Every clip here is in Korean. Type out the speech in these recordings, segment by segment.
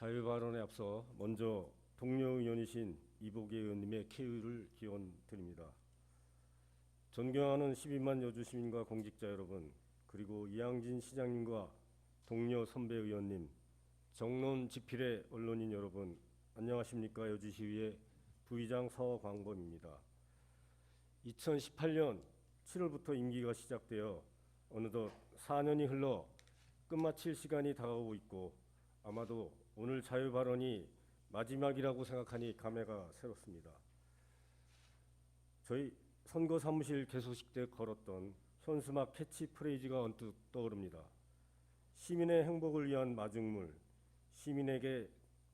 자유 발언에 앞서 먼저 동료 의원이신 이보계 의원님의 쾌유를 기원 드립니다. 존경하는 12만 여주 시민과 공직자 여러분, 그리고 이양진 시장님과 동료 선배 의원님, 정론 집필의 언론인 여러분, 안녕하십니까 여주시의회 부의장 서광범입니다. 2018년 7월부터 임기가 시작되어 어느덧 4년이 흘러 끝마칠 시간이 다가오고 있고 아마도 오늘 자유 발언이 마지막이라고 생각하니 감회가 새롭습니다. 저희 선거 사무실 개소식 때 걸었던 현수막 캐치프레이즈가 언뜻 떠오릅니다. 시민의 행복을 위한 마중물, 시민에게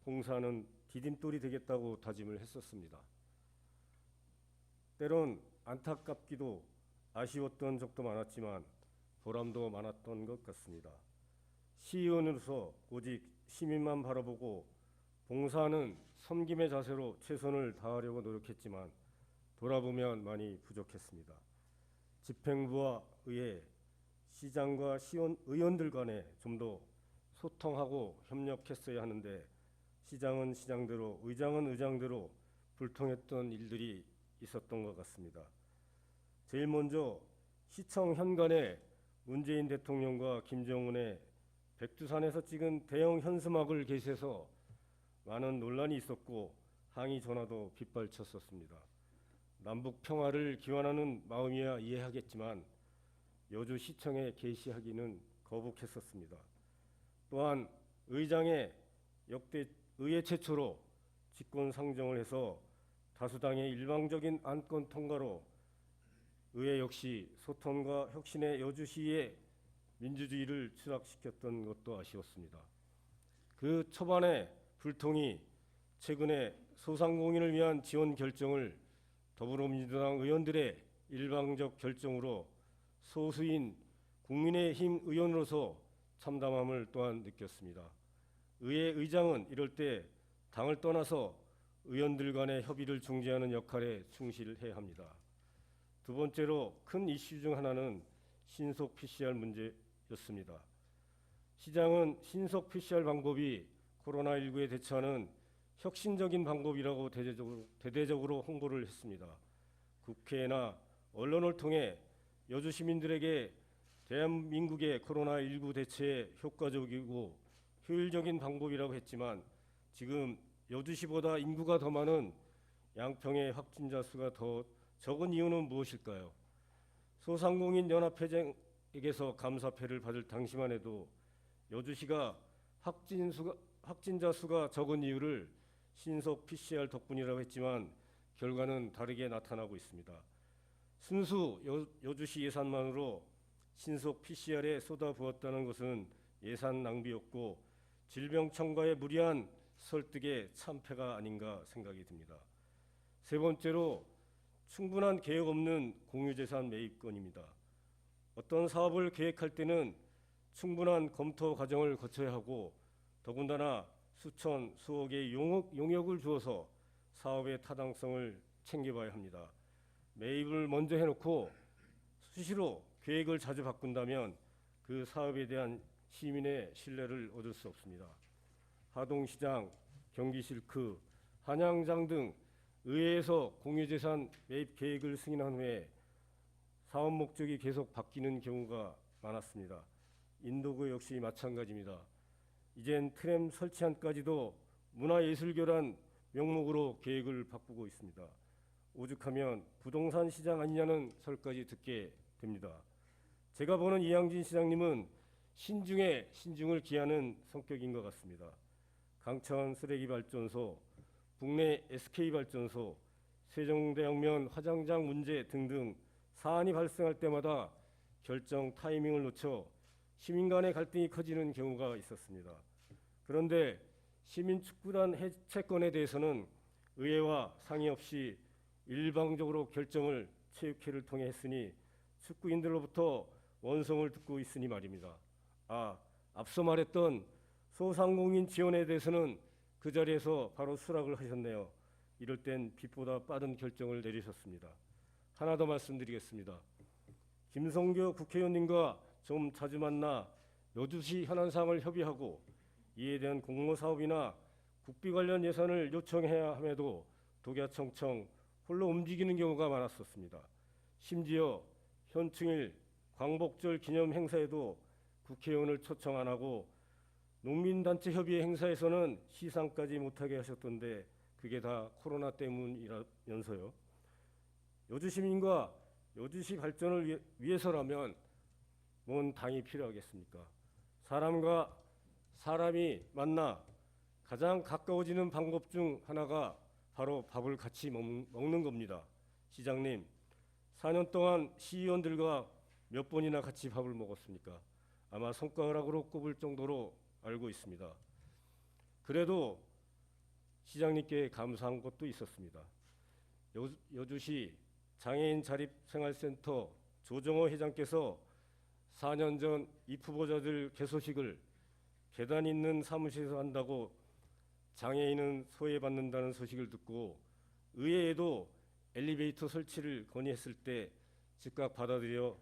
봉사는 디딤돌이 되겠다고 다짐을 했었습니다. 때론 안타깝기도 아쉬웠던 적도 많았지만 보람도 많았던 것 같습니다. 시의원으로서 오직 시민만 바라보고 봉사하는 섬김의 자세로 최선을 다하려고 노력했지만 돌아보면 많이 부족했습니다. 집행부와 의회, 시장과 시원, 의원들 간에 좀 더 소통하고 협력했어야 하는데 시장은 시장대로, 의장은 의장대로 불통했던 일들이 있었던 것 같습니다. 제일 먼저 시청 현관에 문재인 대통령과 김정은의 백두산에서 찍은 대형 현수막을 게시해서 많은 논란이 있었고 항의 전화도 빗발쳤었습니다. 남북 평화를 기원하는 마음이야 이해하겠지만 여주 시청에 게시하기는 거북했었습니다. 또한 의장의 역대 의회 최초로 직권 상정을 해서 다수당의 일방적인 안건 통과로 의회 역시 소통과 혁신의 여주시의 민주주의를 추락시켰던 것도 아쉬웠습니다. 그 초반에 불통이 최근에 소상공인을 위한 지원 결정을 더불어민주당 의원들의 일방적 결정으로 소수인 국민의힘 의원으로서 참담함을 또한 느꼈습니다. 의회 의장은 이럴 때 당을 떠나서 의원들 간의 협의를 중재하는 역할에 충실해야 합니다. 두 번째로 큰 이슈 중 하나는 신속 PCR 문제 였습니다. 시장은 신속 PCR 방법이 코로나19에 대처하는 혁신적인 방법이라고 대대적으로, 대대적으로 홍보를 했습니다. 국회나 언론을 통해 여주 시민들에게 대한민국의 코로나19 대처에 효과적이고 효율적인 방법이라고 했지만 지금 여주시보다 인구가 더 많은 양평의 확진자 수가 더 적은 이유는 무엇일까요? 소상공인 연합회장 에게서 감사패를 받을 당시만 해도 여주시가 확진 수가 확진자 수가 적은 이유를 신속 PCR 덕분이라고 했지만 결과는 다르게 나타나고 있습니다. 순수 여, 여주시 예산만으로 신속 PCR에 쏟아부었다는 것은 예산 낭비였고 질병청과의 무리한 설득의 참패가 아닌가 생각이 듭니다. 세 번째로 충분한 계획 없는 공유재산 매입건입니다. 어떤 사업을 계획할 때는 충분한 검토 과정을 거쳐야 하고 더군다나 수천 수억의 용역, 용역을 주어서 사업의 타당성을 챙겨봐야 합니다. 매입을 먼저 해놓고 수시로 계획을 자주 바꾼다면 그 사업에 대한 시민의 신뢰를 얻을 수 없습니다. 하동시장, 경기실크, 한양장 등 의회에서 공유재산 매입 계획을 승인한 후에 사업 목적이 계속 바뀌는 경우가 많았습니다. 인도구 역시 마찬가지입니다. 이젠 트램 설치안까지도 문화예술교란 명목으로 계획을 바꾸고 있습니다. 오죽하면 부동산 시장 아니냐는 설까지 듣게 됩니다. 제가 보는 이양진 시장님은 신중에 신중을 기하는 성격인 것 같습니다. 강천 쓰레기 발전소, 국내 SK 발전소, 세종대왕면 화장장 문제 등등 사안이 발생할 때마다 결정 타이밍을 놓쳐 시민 간의 갈등이 커지는 경우가 있었습니다. 그런데 시민 축구단 해체권에 대해서는 의회와 상의 없이 일방적으로 결정을 체육회를 통해 했으니 축구인들로부터 원성을 듣고 있으니 말입니다. 아, 앞서 말했던 소상공인 지원에 대해서는 그 자리에서 바로 수락을 하셨네요. 이럴 땐 빛보다 빠른 결정을 내리셨습니다. 하나 더 말씀드리겠습니다. 김성교 국회의원님과 좀 자주 만나 여주시 현안 사항을 협의하고 이에 대한 공모 사업이나 국비 관련 예산을 요청해야 함에도 독야청청 홀로 움직이는 경우가 많았었습니다. 심지어 현충일 광복절 기념 행사에도 국회의원을 초청 안 하고 농민단체 협의회 행사에서는 시상까지 못하게 하셨던데 그게 다 코로나 때문이라면서요. 여주 시민과 여주시 발전을 위해- 위해서라면 뭔 당이 필요하겠습니까? 사람과 사람이 만나 가장 가까워지는 방법 중 하나가 바로 밥을 같이 먹, 먹는 겁니다. 시장님, 4년 동안 시의원들과 몇 번이나 같이 밥을 먹었습니까? 아마 손가락으로 꼽을 정도로 알고 있습니다. 그래도 시장님께 감사한 것도 있었습니다. 여, 여주시 장애인 자립생활센터 조정호 회장께서 4년 전 입후보자들 개소식을 계단 있는 사무실에서 한다고 장애인은 소외받는다는 소식을 듣고 의회에도 엘리베이터 설치를 건의했을 때 즉각 받아들여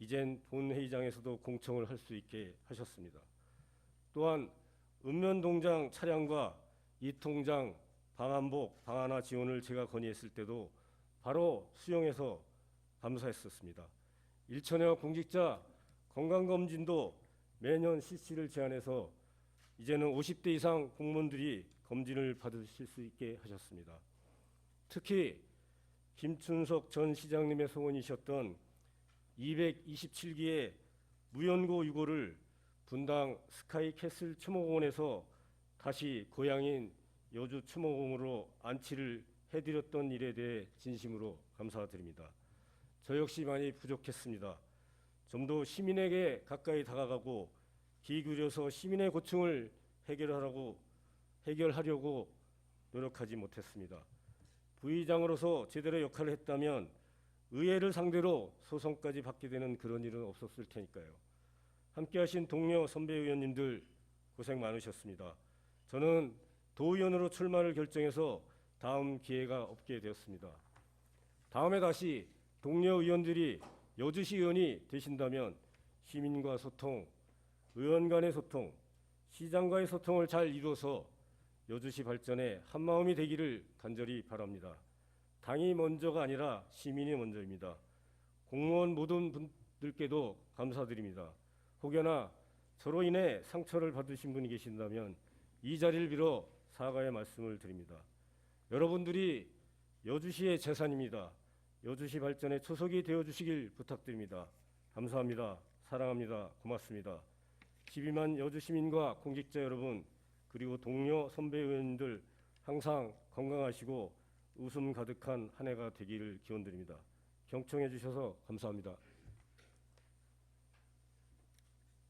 이젠 본회의장에서도 공청을 할 수 있게 하셨습니다. 또한 읍면동장 차량과 이통장 방한복 방한화 지원을 제가 건의했을 때도 바로 수용해서 감사했었습니다. 일천여 공직자 건강검진도 매년 실시를 제한해서 이제는 50대 이상 공무원들이 검진을 받으실 수 있게 하셨습니다. 특히 김춘석 전 시장님의 소원이셨던 227기의 무연고 유고를 분당 스카이 캐슬 추모공원에서 다시 고향인 여주 추모공으로 안치를 해드렸던 일에 대해 진심으로 감사드립니다. 저 역시 많이 부족했습니다. 좀 더 시민에게 가까이 다가가고 귀 기울여서 시민의 고충을 해결하라고 해결하려고 노력하지 못했습니다. 부의장으로서 제대로 역할을 했다면 의회를 상대로 소송까지 받게 되는 그런 일은 없었을 테니까요. 함께하신 동료 선배 의원님들 고생 많으셨습니다. 저는 도의원으로 출마를 결정해서 다음 기회가 없게 되었습니다. 다음에 다시 동료 의원들이 여주시 의원이 되신다면 시민과 소통, 의원 간의 소통, 시장과의 소통을 잘 이루어서 여주시 발전에 한마음이 되기를 간절히 바랍니다. 당이 먼저가 아니라 시민이 먼저입니다. 공무원 모든 분들께도 감사드립니다. 혹여나 저로 인해 상처를 받으신 분이 계신다면 이 자리를 빌어 사과의 말씀을 드립니다. 여러분들이 여주시의 재산입니다. 여주시 발전의 초석이 되어 주시길 부탁드립니다. 감사합니다. 사랑합니다. 고맙습니다. 12만 여주 시민과 공직자 여러분 그리고 동료 선배 의원님들 항상 건강하시고 웃음 가득한 한 해가 되기를 기원드립니다. 경청해 주셔서 감사합니다.